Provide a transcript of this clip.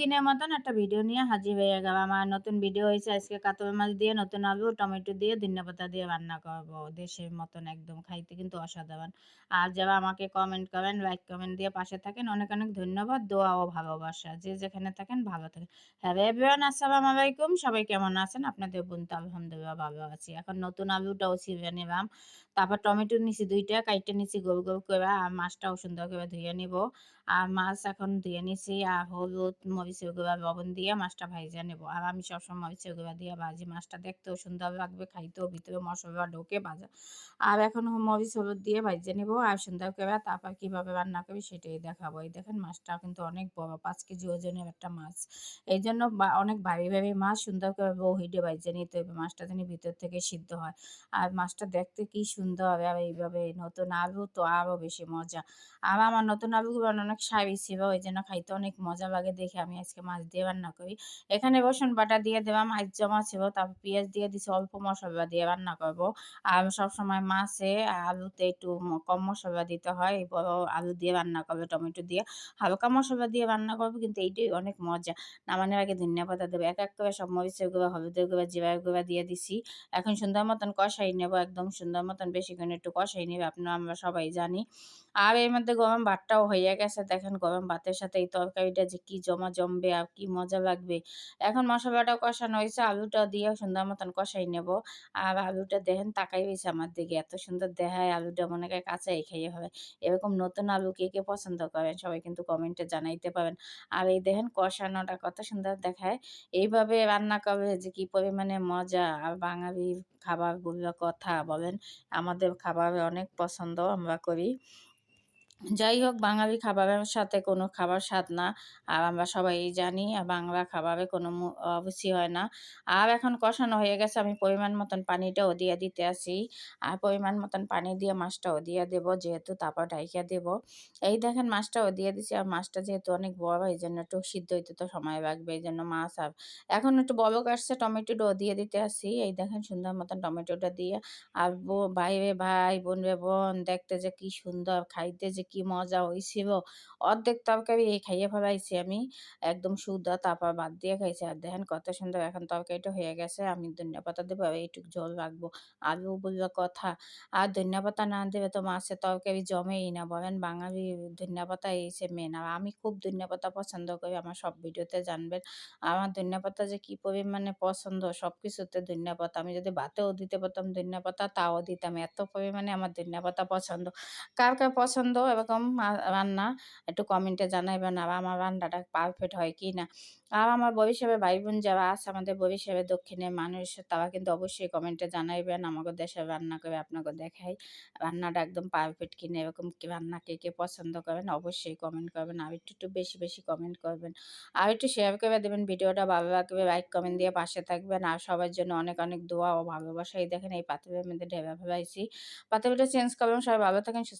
প্রতিদিনের মতন একটা ভিডিও নিয়ে হাজির হয়ে গেল আমার নতুন ভিডিও হয়েছে, আজকে কাতল মাছ দিয়ে, নতুন আলু, টমেটো দিয়ে ধন্যপাতা দিয়ে রান্না করব। দেশের মতন একদম খাইতে কিন্তু অসাধারণ। আর যারা আমাকে কমেন্ট করেন লাইক কমেন্ট দিয়ে পাশে থাকেন, অনেক অনেক ধন্যবাদ, দোয়া ও ভালোবাসা। যে যেখানে থাকেন, ভালো থাকেন। হ্যাঁ এভরিওয়ান আসসালামু আলাইকুম। সবাই কেমন আছেন? আপনাদের বোন তো আলহামদুলিল্লাহ ভালো আছি। এখন নতুন আলুটাও ছিঁড়ে নিলাম। তারপর টমেটো নিছি দুইটা, কাইটে নিছি গোল গোল করে, আর মাছটাও সুন্দর করে ধুয়ে নিব। আর মাছ এখন ধুয়ে নিছি, আর হলুদ মরিচের গুঁড়া লবণ দিয়ে মাছটা ভাইজা নেব। আর আমি সবসময় মরিচের গুঁড়া দিয়ে ভাজি। মাছটা দেখতেও সুন্দর লাগবে, খাইতেও ভিতরে মশলা ঢোকে ভাজা। আর এখন মরিচ, হলুদ দিয়ে ভাইজে নেব। আর সুন্দর করে তারপর কীভাবে রান্না করি সেটাই দেখাবো। এই দেখেন মাছটা কিন্তু অনেক বড়, পাঁচ কেজি ওজনের একটা মাছ। এই জন্য অনেক ভারী ভারী মাছ সুন্দর করে বউ হিডে ভাইজে নিতে হবে মাছটা যেন ভিতর থেকে সিদ্ধ হয়। আর মাছটা দেখতে কি সুন্দর হবে। আর এইভাবে নতুন আলু তো আরও বেশি মজা। আর আমার নতুন আলুগুলো অনেক সাবি ছিল ওই জন্য খাইতে অনেক মজা লাগে দেখে। আমি আজকে মাছ দিয়ে রান্না করি। এখানে রসুন বাটা দিয়ে দেওয়া, মাছ জমা ছিল, তারপর পেঁয়াজ দিয়ে দিছি, অল্প মশলা দিয়ে রান্না করব। আর সবসময় মাছে আলুতে একটু কম মশলা দিতে হয় বড় আলু দিয়ে রান্না করবে, টমেটো দিয়ে। হালকা মশলা দিয়ে রান্না করব, কিন্তু এইটাই অনেক মজা। নামানোর আগে ধনিয়া পাতা দেবো, এক এক করে সব মরিচের গুঁড়া, হলুদের গুঁড়া, জিরার গুঁড়া দিয়ে দিছি। এখন সুন্দর মতন কষাই নেব, একদম সুন্দর মতন বেশি করে একটু কষাই নেবে আপনারা আমরা সবাই জানি। আর এর মধ্যে গরম ভাতটাও হয়ে গেছে, দেখেন গরম ভাতের সাথে এই তরকারিটা যে কি জমা জমবে আর কি মজা লাগবে। এখন মশলাটা কষানো হয়েছে, আলুটা দিয়ে সুন্দর মতন কষাই নেব। আর আলুটা দেখেন তাকাই হয়েছে আমার দিকে, এত সুন্দর দেখায় আলুটা, মনে হয় কাঁচাই খাইয়ে হবে এরকম নতুন আলু কে কে পছন্দ করেন সবাই কিন্তু কমেন্টে জানাইতে পারেন। আর এই দেখেন কষানোটা কত সুন্দর দেখায়। এইভাবে রান্না করবে যে কি পরিমাণে মজা, আর বাঙালির খাবারগুলো কথা বলেন, আমাদের খাবার অনেক পছন্দ আমরা করি। যাই হোক, বাঙালি খাবারের সাথে কোনো খাবার স্বাদ না। আর আমরা সবাই জানি বাংলা খাবারে কোনো অবশ্যই হয় না। আর এখন কষানো হয়ে গেছে, আমি পরিমাণ মতন পানিটাও দিয়ে দিতে আসি আর পরিমাণ মতন পানি দিয়ে মাছটাও দিয়ে দেব, যেহেতু তারপর ঢাইকা দেব। এই দেখেন, মাছটাও দিয়ে দিছি। আর মাছটা যেহেতু অনেক বড়, এই জন্য একটু সিদ্ধ হইতে তো সময় লাগবে, এই জন্য মাছ আর এখন একটু বড় কাটছে টমেটোটাও দিয়ে দিতে আসি এই দেখেন, সুন্দর মতন টমেটোটা দিয়ে। আর বাইরে ভাই, বোন রে বোন, দেখতে যে কি সুন্দর, খাইতে যে কি মজা হয়েছিল অর্ধেক তরকারি এই খাইয়ে ফেলাইছি আমি। একদম শুদ্ধ তারপর বাদ দিয়ে খাইছি। আর দেখেন কত সুন্দর এখন তরকারিটা হয়ে গেছে। আমি ধনিয়া পাতা দেবো এইটুকু জল রাখব। আলু বলল কথা। আর ধনিয়া পাতা না দেবে তো মাছের তরকারি জমেই না। বলেন বাঙালি ধনিয়া পাতা এইসে মেন আর আমি খুব ধনিয়া পাতা পছন্দ করি। আমার সব ভিডিওতে জানবেন। আমার ধনিয়া পাতা যে কী পরিমাণে পছন্দ, সব কিছুতে ধনিয়া পাতা। আমি যদি ভাতেও দিতে পারতাম ধনিয়া পাতা, তাও দিতাম। এত পরিমাণে আমার ধনিয়া পাতা পছন্দ। কার কার পছন্দ? এরকম রান্না একটু কমেন্টে জানাইবেন আর আমার রান্নাটা পারফেক্ট হয় কি না। আর আমার বরিশালে ভাই বোন যারা আছে, আমাদের বরিশালে দক্ষিণের মানুষ, তারা কিন্তু অবশ্যই কমেন্টে জানাইবেন, আমাকে দেশে রান্না করে আপনাকে দেখাই, রান্নাটা একদম পারফেক্ট কিনা, এরকম কি রান্না কে কে পছন্দ করেন অবশ্যই কমেন্ট করবেন, আর একটু একটু বেশি বেশি কমেন্ট করবেন। আর একটু শেয়ার করে দেবেন ভিডিওটা, ভালো লাগবে লাইক কমেন্ট দিয়ে পাশে থাকবেন, আর সবার জন্য অনেক অনেক দোয়া ও ভালোবাসাই দেখেন এই পাথরের মধ্যে ঢেবা ফেলাইছি। পাথরটা চেঞ্জ করবেন সবাই ভালো থাকেন, সুস্থ